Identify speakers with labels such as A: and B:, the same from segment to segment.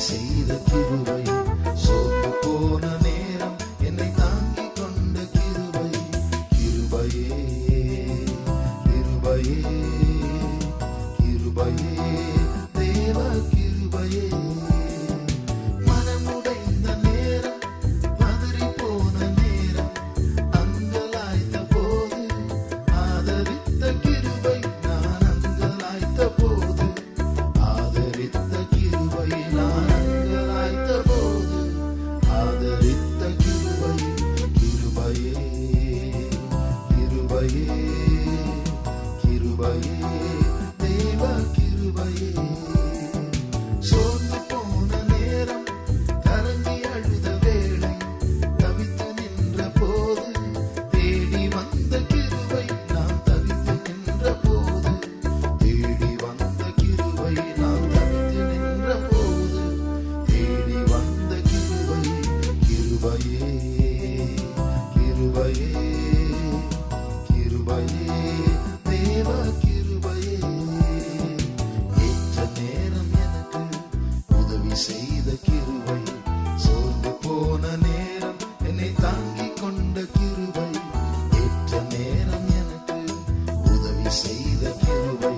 A: செய்த கிருபை. சோர்ந்து போன நேரம் என்னை தாங்கி கொண்ட கிருபை. கிருபையே கிருபையே. செய்த கிருவை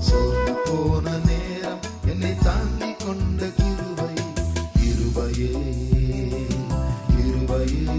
A: சோர்ந்து போன நேரம் என்னை தாங்கி கொண்ட கிருவை கிருவையே கிருவையே